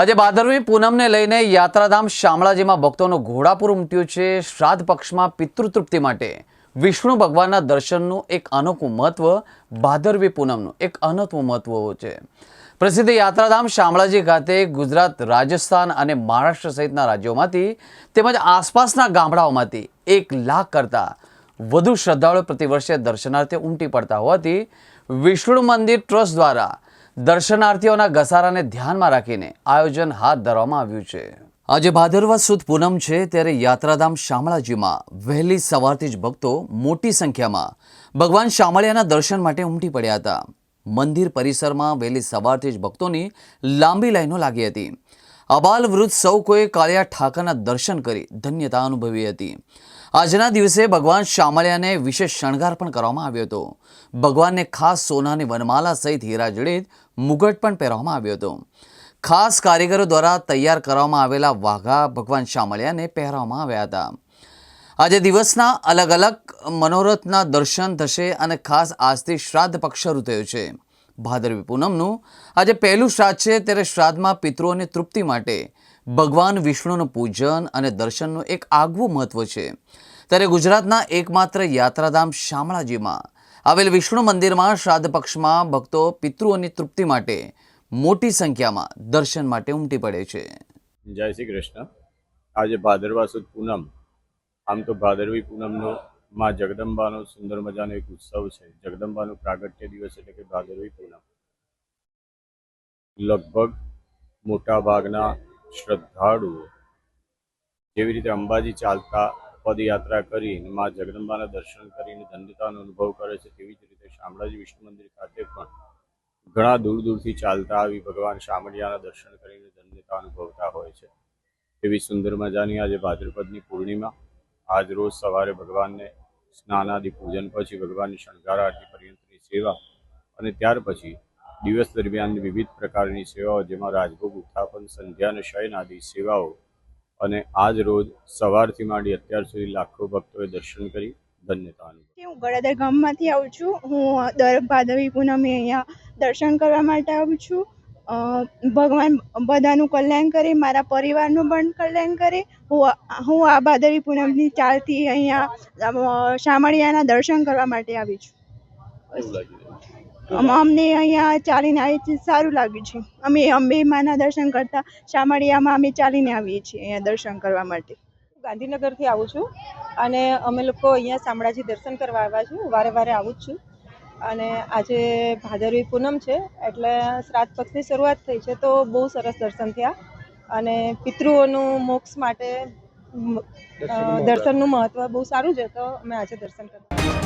આજે ભાદરવી પૂનમને લઈને યાત્રાધામ શામળાજીમાં ભક્તોનો ઘોડાપુર ઉમટ્યું છે. શ્રાદ્ધ પક્ષમાં પિતૃતૃપ્તિ માટે વિષ્ણુ ભગવાનના દર્શનનું એક અનોખું મહત્વ, ભાદરવી પૂનમનું એક અનોખું મહત્વ છે. પ્રસિદ્ધ યાત્રાધામ શામળાજી ખાતે ગુજરાત, રાજસ્થાન અને મહારાષ્ટ્ર સહિતના રાજ્યોમાંથી તેમજ આસપાસના ગામડાઓમાંથી એક લાખ કરતાં વધુ શ્રદ્ધાળુઓ પ્રતિવર્ષે દર્શનાર્થે ઉમટી પડતા હોવાથી વિષ્ણુ મંદિર ટ્રસ્ટ દ્વારા દર્શનાર્થીઓના ઘસારાને ધ્યાનમાં રાખીને આયોજન હાથ ધરવામાં આવ્યું છે. આજે ભાદરવા સુદ પૂનમ છે ત્યારે યાત્રાધામ શામળાજીમાં વહેલી સવારથી જ ભક્તો મોટી સંખ્યામાં ભગવાન શામળિયાના દર્શન માટે ઉમટી પડ્યા હતા. મંદિર પરિસરમાં વહેલી સવારથી જ ભક્તોની લાંબી લાઈનો લાગી હતી. અબાલ વૃદ્ધ સૌ કોઈ કાળિયા ઠાકરના દર્શન કરી ધન્યતા અનુભવી હતી. આજના દિવસે ભગવાન શામળિયાને વિશેષ શણગાર પણ કરવામાં આવ્યો હતો. ભગવાનને ખાસ સોનાની વનમાલા સહિત હીરા જડિત, મુગટ પણ પહેરવામાં આવ્યો હતો. ખાસ કારીગરો દ્વારા તૈયાર કરવામાં આવેલા વાઘા ભગવાન શામળિયાને પહેરવામાં આવ્યા હતા. આજે દિવસના અલગ અલગ મનોરથના દર્શન થશે અને ખાસ આજથી શ્રાદ્ધ પક્ષ શરૂ થયો છે. ભાદરવી પૂનમનું. આજે પહેલું શ્રાદ્ધ છે, ત્યારે શ્રાદ્ધમાં પિતૃઓને તૃપ્તિ માટે ભગવાન વિષ્ણુનું પૂજન અને દર્શનનું એક આગવું મહત્વ છે. ત્યારે ગુજરાતના એકમાત્ર યાત્રાધામ શામળાજીમાં આવેલ વિષ્ણુ મંદિરમાં શ્રાદ્ધ પક્ષમાં ભક્તો પિતૃઓની તૃપ્તિ માટે મોટી સંખ્યામાં દર્શન માટે ઉમટી પડે છે. જય શ્રી કૃષ્ણ. આજે ભાદરવા સુદ પૂનમ. આમ તો ભાદરવી પૂનમનો માં જગદંબાનો સુંદર મજાનો એક ઉત્સવ છે. જગદંબાનો પ્રાગટ્ય દિવસ એટલે કે ભાદરવી પૂનમ. લગભગ મોટા શ્રદ્ધાળુઓ જેવી રીતે અંબાજી ચાલતા પદયાત્રા કરીને માં જગદંબાના દર્શન કરીને ધન્યતાનો અનુભવ કરે છે તેવી જ રીતે શામળાજી વિષ્ણુ મંદિર ખાતે પણ ઘણા દૂર દૂરથી ચાલતા આવી ભગવાન શામળિયાના દર્શન કરીને ધન્યતા અનુભવતા હોય છે. એવી સુંદર મજાની આજે ભાદ્રપદની પૂર્ણિમા. આજ રોજ સવારે ભગવાનને સ્નાનાદિ પૂજન પછી ભગવાનની શણગાર આરતી પર્યંતની સેવા અને ત્યાર પછી દિવસ દરમિયાન વિવિધ પ્રકારની સેવાઓ જેમાં રાજભોગ ઉત્થાપન અને શયન આદિ સેવાઓ અને આજ રોજ સવારથી માંડી અત્યાર સુધી લાખો ભક્તોએ દર્શન કરી ધન્યતા હું ગળાદર ગામમાંથી આવું છું. હું દર ભાદવી પૂનમે અહીંયા દર્શન કરવા માટે આવું છું. ભગવાન બધાનું કલ્યાણ કરે મારા પરિવારનું પણ કલ્યાણ કરે. હું હું આ ભાદરવી પૂનમની ચાલતી અહીંયા શામળિયાના દર્શન કરવા માટે આવી છું. અમને અહીંયા ચાલીને આવી છે સારું લાગ્યું છે. અમે અંબે માના દર્શન કરતા શામળિયામાં અમે ચાલીને આવીએ છીએ અહીંયા દર્શન કરવા માટે. ગાંધીનગરથી આવું છું અને અમે લોકો અહીંયા શામળાજી દર્શન કરવા આવ્યા છું વારે વારે આવું જ છું. અને આજે ભાદરવી પૂનમ છે એટલે શ્રાદ્ધ પક્ષની શરૂઆત થઈ છે તો બહુ સરસ દર્શન થયા. અને પિતૃઓનું મોક્ષ માટે દર્શનનું મહત્વ. બહુ સારું છે તો અમે આજે દર્શન કરવા